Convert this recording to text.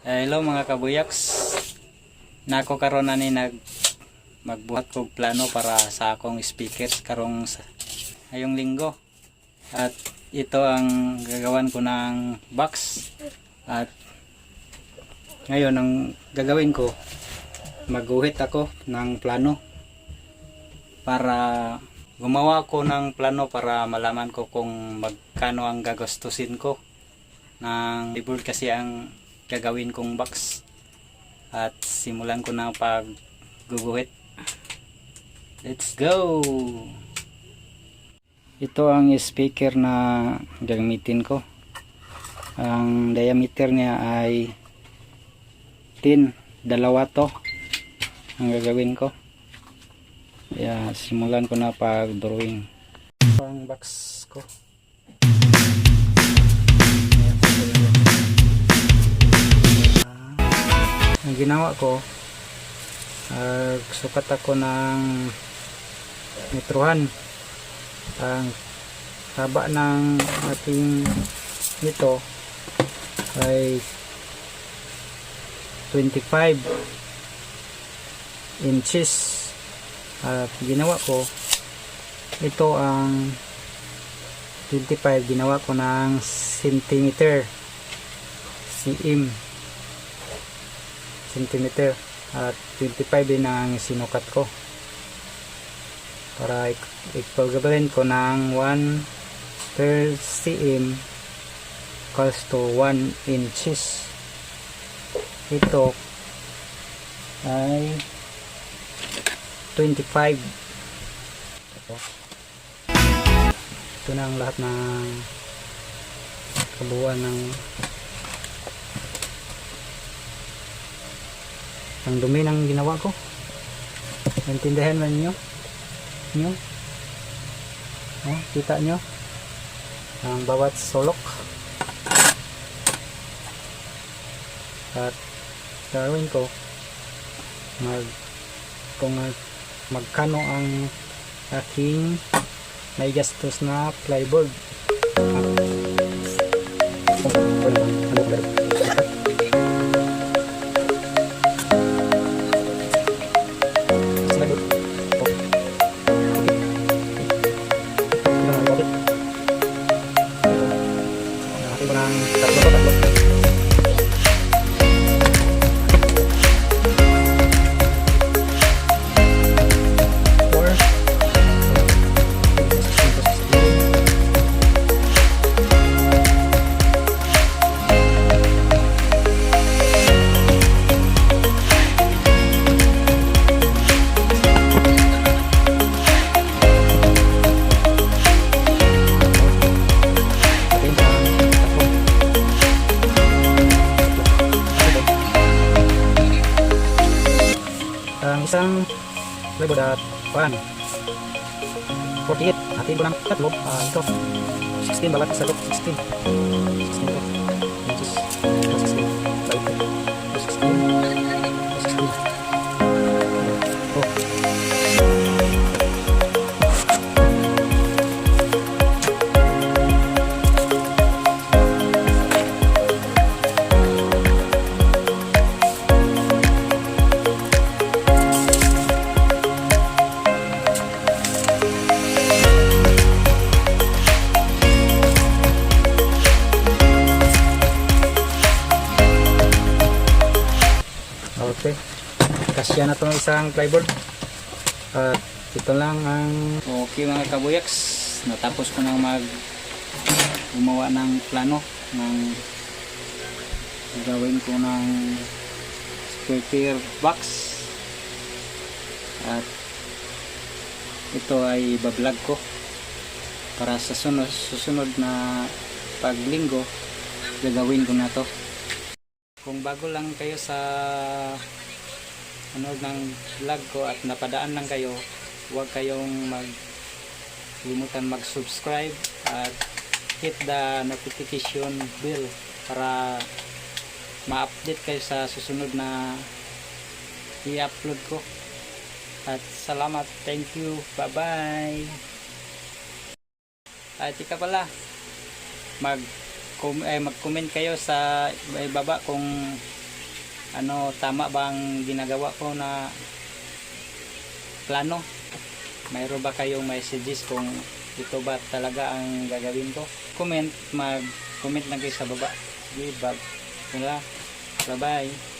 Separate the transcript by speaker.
Speaker 1: Eh, hello mga kabuyaks. Nako karon na ni nag magbuhat kog plano para sa akong speakers karong ngayong linggo. At ito ang gagawan ko ng box. At ngayon ang gagawin ko magguhit ako ng plano para gumawa ko ng plano para malaman ko kung magkano ang gagastusin ko ng keyboard kasi ang gagawin kong box. At simulan ko na pag guguhit let's go! Ito ang speaker na gagamitin ko. Ang diameter niya ay 10 dalawa to ang gagawin ko. Kaya simulan ko na pag drawing ang box ko ginawa ko uh, sukat ako ng metrohan ang haba ng ating nito ay 25 inches. At ginawa ko ito ang 25 ginawa ko ng centimeter cm centimeter at 25 din ang sinukat ko. Para ipagabalin ko ng 1 per cm equals to 1 inches. Ito ay 25 ito, ito na ang lahat ng kabuuan ng ang dumi ng ginawa ko. Naintindihan man nyo. Nyo. Oh, kita nyo. Ang bawat sulok at gawin ko mag kung mag- magkano ang aking may gastos na plyboard Nakati ko ng tatlo Ang isang plywood at pan 48 atin ko ng tatlo. Ah, ito. 16 bawat isa ko 16 Okay. Kasya na itong isang plyboard. At ito lang ang... Okay mga kabuyaks. Natapos ko nang mag gumawa ng plano ng gawin ko ng speaker box. At ito ay bablog ko para sa sunod, susunod na paglinggo gagawin ko na to kung bago lang kayo sa ano ng vlog ko at napadaan lang kayo huwag kayong mag limutan mag-subscribe at hit the notification bell para ma-update kayo sa susunod na i-upload ko. At salamat. Thank you. Bye bye at ika pala mag eh, mag-comment kayo sa baba kung ano tama ba ang ginagawa ko na plano. Mayroon ba kayong messages kung ito ba talaga ang gagawin ko? Comment mag comment lang kayo sa baba. Sige bye. Bye bye